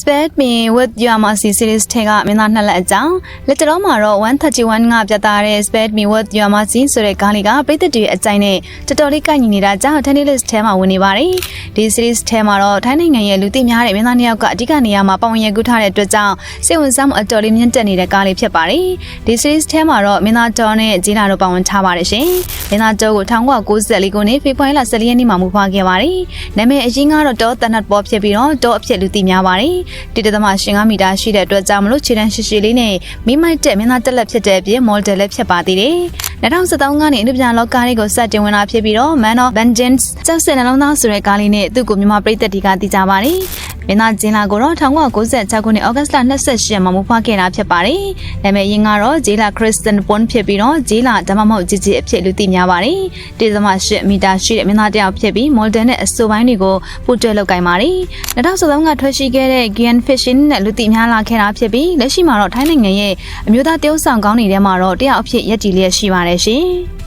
Spare Me with Your Mercy series ထဲကမင်းသားနှစ်လက်အကြောင်းလက်တလုံးမှာတော့131ကပြသတဲ့ Spare Me with Your Mercy ဆိုတဲ့ကားလေးကပြည်သက်တွေအကြိုက်နဲ့တော်တော်လေးကိုက်ညီနေတာကြောင့် Tennis List ထဲမှာဝင်နေပါတယ်ဒီ series ထဲမှာတော့ထိုင်းနိုင်ငံရဲ့လူသိများတဲ့မင်းသားနှစ်ယောက်ကအဓိကနေရာမှာပါဝင်ရကူထားတဲ့အတွက်ကြောင့်စိတ်ဝင်စားမှုအတော်လေးမြင့်တက်နေတဲ့ကားလေးဖြစ်ပါတယ်ဒီ series ထဲမှာတော့မင်းသားတော်နဲ့ဂျီလာတို့ပါဝင်ထားပါတယ်ရှင်မင်းသားတော်ကို1994ခုနှစ်ဖေဖော်ဝါရီလ14ရက်နေ့မှာမူဖွားခဲ့ပါတယ်နာမည်အရင်ကတော့တော်တနတ်ပေါ်ဖြစ်ပြီးတော့တော်အဖြစ်လူသိများပါတယ်တိတသမရှင်5မီတာရှိတဲ့အတွက်ကြောင့်မလို့ခြေတန်းရှိရှိလေးနဲ့မိမိုက်တက်မင်းသားတက်လက်ဖြစ်တဲ့အပြင်မော်ဒယ်လည်းဖြစ်ပါသေးတယ်2013ကနေအနုပညာလောကလေးကိုစတင်ဝင်လာဖြစ်ပြီးတော့ Man of Vengeance ကြောက်စင်နှလုံးသားဆိုတဲ့ကားလေးနဲ့သူ့ကိုမြန်မာပြည်သက်ဒီကသိကြပါတယ် မင်းသားဂျင်းလာကိုတော့1996ခုနှစ်ဩဂတ်စ်လ28ရက်မှာမူဖွားခဲ့တာဖြစ်ပါတယ်။ဒါပေမဲ့ရင်ကတော့ဂျေလာခရစ်စတန်ပွန်ဖြစ်ပြီးတော့ဂျေလာဒါမှမဟုတ်ဂျီဂျီအဖြစ်လူသိများပါတယ်။တေသမ8မီတာရှိတဲ့မင်းသားတယောက်ဖြစ်ပြီးမော်ဒန်နဲ့အဆိုပိုင်းတွေကိုပူတွဲလုပ်ကိုင်ပါတယ်။2013ကထွက်ရှိခဲ့တဲ့ Gian Fishing နဲ့လူသိများလာခဲ့တာဖြစ်ပြီးလက်ရှိမှာတော့ထိုင်းနိုင်ငံရဲ့အမျိုးသားတရုတ်ဆောင်ကောင်းတွေထဲမှာတော့တယောက်အဖြစ်ရည်တည်လျက်ရှိပါတယ်ရှင်။